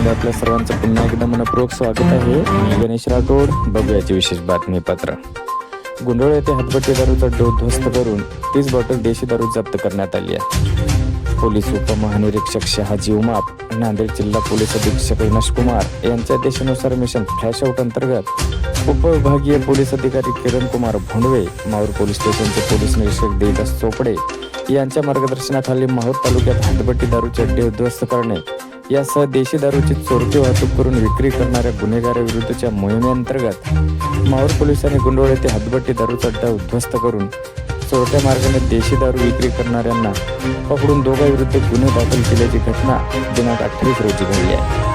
मध्ये आपल्या सर्वांचं पुन्हा एकदा मनपूर्वक स्वागत आहे. मी गणेश राठोड. बघूयाची विशेष बातमीपत्र. गुंडोळ येथे हातबट्टी दारूचा डो ध्वस्त करून तीस बॉटल देशी दारू जप्त करण्यात आली आहे. पोलीस उपमहानिरीक्षक शहाजी उमाप नांदेड जिल्हा पोलीस अधीक्षक विनाश कुमार यांच्या देशानुसार मिशन फ्लॅश आउट अंतर्गत उपविभागीय पोलीस अधिकारी किरण कुमार भोंडवे माहूर पोलीस स्टेशनचे पोलीस निरीक्षक देवदास चोपडे यांच्या मार्गदर्शनाखाली माहूर तालुक्यात हातबट्टी दारूचे डे उद्ध्वस्त करणे यासह देशी दारूची चोरटी वाहतूक करून विक्री करणाऱ्या गुन्हेगाराविरुद्धच्या मोहिमेअंतर्गत माहूर पोलिसांनी गुंडोळ येथे हातभट्टी दारूचा अड्डा उद्ध्वस्त करून चोरट्या मार्गाने देशी दारू विक्री करणाऱ्यांना पकडून दोघांविरुद्ध गुन्हे दाखल केल्याची घटना दिनांक अठ्ठावीस रोजी घडली आहे.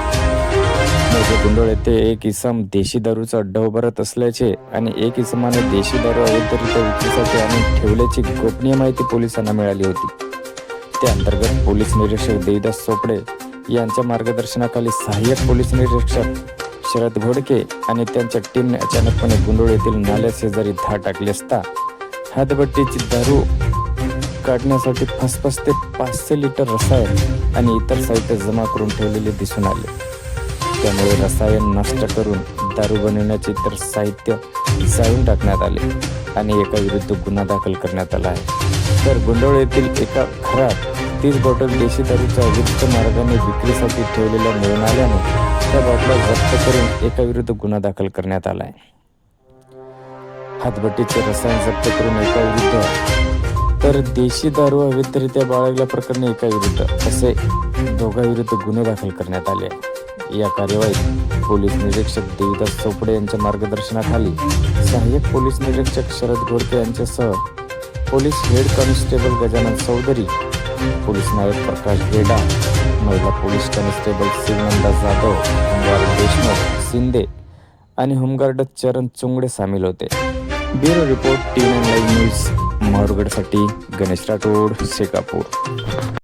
गुंडोळ येथे एक इसम देशी दारूचा अड्डा उभारत असल्याचे आणि एक इसमाने देशी दारू अवैधरित्या विक्रीसाठी आणून ठेवल्याची गोपनीय माहिती पोलिसांना मिळाली होती. त्या अंतर्गत पोलीस निरीक्षक देवीदास चोपडे यांच्या मार्गदर्शनाखाली सहाय्यक पोलीस निरीक्षक शरद घोडके आणि त्यांच्या टीमने अचानकपणे गुंडोळ येथील नाल्या शेजारी धाड टाकली असता हातभट्टीची दारू काढण्यासाठी फसफस ते पाचशे लिटर रसायन आणि इतर साहित्य जमा करून ठेवलेले दिसून आले. त्यामुळे रसायन नष्ट करून दारू बनवण्याचे इतर साहित्य जाळून टाकण्यात आले आणि एका विरुद्ध गुन्हा दाखल करण्यात आला आहे. तर गुंडोळ येथील एका घरात तीस बॉटल देशी दारूच्या मार्गाने विक्रीसाठी ठेवलेल्या मिळून आल्याने त्या बॉटला जप्त करून एका विरुद्ध गुन्हा दाखल करण्यात आला आहे हातभट्टीचे रसायन जप्त करून एका विरुद्ध तर देशी दारू अवैधरित्या बाळगल्या प्रकरणी एका विरुद्ध असे दोघांविरुद्ध गुन्हे दाखल करण्यात आले. या कार्यवाहीत पोलीस निरीक्षक देवीदास चोपडे यांच्या मार्गदर्शनाखाली सहाय्यक पोलीस निरीक्षक शरद घोडके यांच्यासह police head constable Gajanan Chaudhari police नायक प्रकाश गेडा महिला police constable Shivnanda Jadhav home guard Deshmukh Shinde आणि होमगार्ड चरण चुंगडे सामील होते bureau report T nine live news मारुगडसाठी Ganesh Rathod Shekapur